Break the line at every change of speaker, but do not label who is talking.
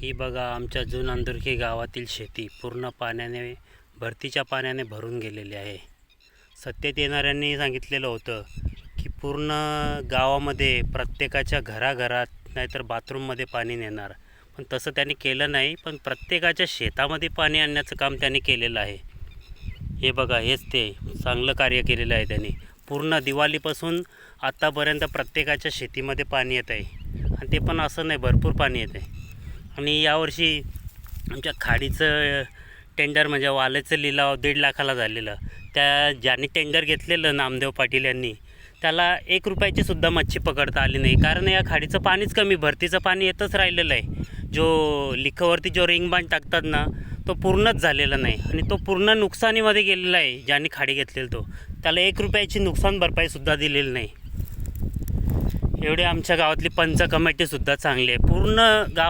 ही बघा आमच्या जून अंदुरकी गावातील शेती पूर्ण पाण्याने भरतीच्या पाण्याने भरून गेलेली आहे. सत्तेत येणाऱ्यांनी सांगितलेलं होतं की पूर्ण गावामध्ये प्रत्येकाच्या घराघरात नाहीतर बाथरूममध्ये पाणी नेणार. पण तसं त्यांनी केलं नाही पण प्रत्येकाच्या शेतामध्ये पाणी आणण्याचं काम त्यांनी केलेलं आहे. हे बघा हेच ते चांगलं कार्य केलेलं आहे त्यांनी. पूर्ण दिवाळीपासून आत्तापर्यंत प्रत्येकाच्या शेतीमध्ये पाणी येत आहे. आणि ते पण असं नाही भरपूर पाणी येत आहे. आणि यावर्षी आमच्या खाडीचं टेंडर म्हणजे वाल्याचं लिलाव दीड लाखाला झालेलं. त्या ज्यांनी टेंडर घेतलेलं नामदेव पाटील यांनी त्याला एक रुपयाची सुद्धा मच्छी पकडता आली नाही. कारण या खाडीचं पाणीच कमी भरतीचं पाणी येतच राहिलेलं आहे. जो लिखावरती जो रिंगबाण टाकतात ना तो पूर्णच झालेला नाही. आणि तो पूर्ण नुकसानीमध्ये गेलेला आहे ज्यांनी खाडी घेतलेला तो. त्याला एक रुपयाची नुकसान भरपाईसुद्धा दिलेली नाही. एवढे आमच्या गावातली पंच कमिटीसुद्धा चांगली आहे. पूर्ण गाव